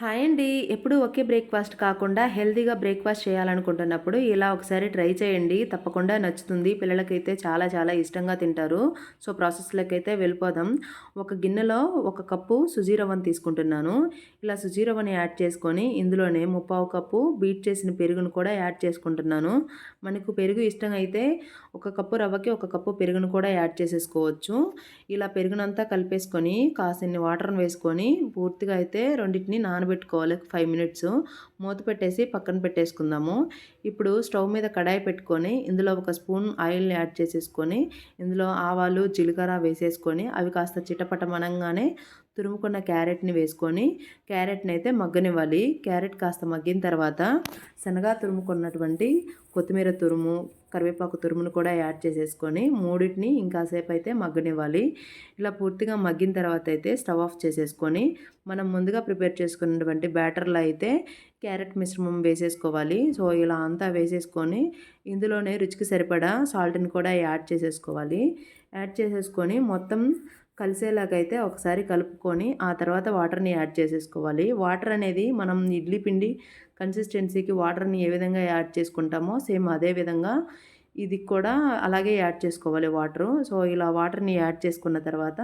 Hi అండి. ఎప్పుడు ఒకే breakfast కాకుండా హెల్తీగా బ్రేక్ఫాస్ట్ చేయాలనుకుంటున్నప్పుడు ఇలా ఒకసారి ట్రై చేయండి. తప్పకుండా నచ్చుతుంది. పిల్లలకైతే చాలా చాలా ఇష్టంగా తింటారు. సో ప్రాసెస్లోకి అయితే వెళ్ళిపోదాం. ఒక గిన్నెలో ఒక కప్పు సుజీ రవ్వను తీసుకుంటున్నాను. ఇలా సుజీ రవ్వని యాడ్ చేసుకొని ఇందులోనే ముప్పావు కప్పు బీట్ చేసిన పెరుగును కూడా యాడ్ చేసుకుంటున్నాను. మనకు పెరుగు ఇష్టం అయితే ఒక కప్పు రవ్వకి ఒక కప్పు పెరుగును కూడా యాడ్ చేసేసుకోవచ్చు. ఇలా పెరుగునంతా కలిపేసుకొని కాసిన్ని వాటర్ని వేసుకొని పూర్తిగా అయితే రెండింటిని నాన నానబెట్టుకోవాలి ఫైవ్ మినిట్స్. మూత పెట్టేసి పక్కన పెట్టేసుకుందాము. ఇప్పుడు స్టవ్ మీద కడాయి పెట్టుకొని ఇందులో ఒక స్పూన్ ఆయిల్ని యాడ్ చేసేసుకొని ఇందులో ఆవాలు జీలకర్ర వేసేసుకొని అవి కాస్త చిటపటమనంగానే తురుముకున్న క్యారెట్ని వేసుకొని క్యారెట్ని అయితే మగ్గనివ్వాలి. క్యారెట్ కాస్త మగ్గిన తర్వాత శనగా తురుముకున్నటువంటి కొత్తిమీర తురుము కరివేపాకు తురుమును కూడా యాడ్ చేసేసుకొని మూడింటిని ఇంకాసేపు అయితే మగ్గనివ్వాలి. ఇలా పూర్తిగా మగ్గిన తర్వాత అయితే స్టవ్ ఆఫ్ చేసేసుకొని మనం ముందుగా ప్రిపేర్ చేసుకున్నటువంటి బ్యాటర్లో అయితే క్యారెట్ మిశ్రమం వేసేసుకోవాలి. సో ఇలా అంతా వేసేసుకొని ఇందులోనే రుచికి సరిపడా సాల్ట్ని కూడా యాడ్ చేసేసుకోవాలి. యాడ్ చేసేసుకొని మొత్తం కలిసేలాగైతే ఒకసారి కలుపుకొని ఆ తర్వాత వాటర్ని యాడ్ చేసేసుకోవాలి. వాటర్ అనేది మనం ఇడ్లీ పిండి కన్సిస్టెన్సీకి వాటర్ని ఏ విధంగా యాడ్ చేసుకుంటామో సేమ్ అదే విధంగా ఇది కూడా అలాగే యాడ్ చేసుకోవాలి వాటరు. సో ఇలా వాటర్ని యాడ్ చేసుకున్న తర్వాత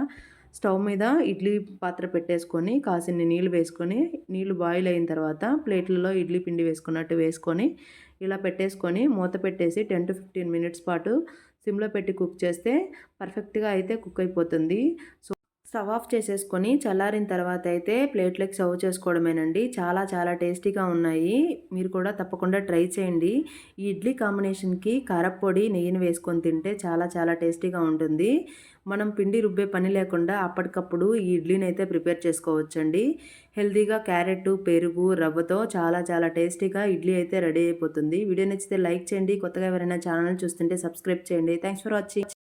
స్టవ్ మీద ఇడ్లీ పాత్ర పెట్టేసుకొని కాసిన్ని నీళ్ళు వేసుకొని నీళ్ళు బాయిల్ అయిన తర్వాత ప్లేట్లలో ఇడ్లీ పిండి వేసుకున్నట్టు వేసుకొని ఇలా పెట్టేసుకొని మూత పెట్టేసి టెన్ టు ఫిఫ్టీన్ మినిట్స్ పాటు సిమ్లో పెట్టి కుక్ చేస్తే పర్ఫెక్ట్గా అయితే కుక్ అయిపోతుంది. సో స్టవ్ ఆఫ్ చేసేసుకొని చల్లారిన తర్వాత అయితే ప్లేట్లోకి సర్వ్ చేసుకోవడమేనండి. చాలా చాలా టేస్టీగా ఉన్నాయి. మీరు కూడా తప్పకుండా ట్రై చేయండి. ఈ ఇడ్లీ కాంబినేషన్కి కారప్పొడి నెయ్యిని వేసుకొని తింటే చాలా చాలా టేస్టీగా ఉంటుంది. మనం పిండి రుబ్బే పని లేకుండా అప్పటికప్పుడు ఈ ఇడ్లీని అయితే ప్రిపేర్ చేసుకోవచ్చండి. హెల్తీగా క్యారెట్ పెరుగు రవ్వతో చాలా చాలా టేస్టీగా ఇడ్లీ అయితే రెడీ అయిపోతుంది. వీడియో నచ్చితే లైక్ చేయండి. కొత్తగా ఎవరైనా ఛానల్ చూస్తుంటే సబ్స్క్రైబ్ చేయండి. Thanks for watching.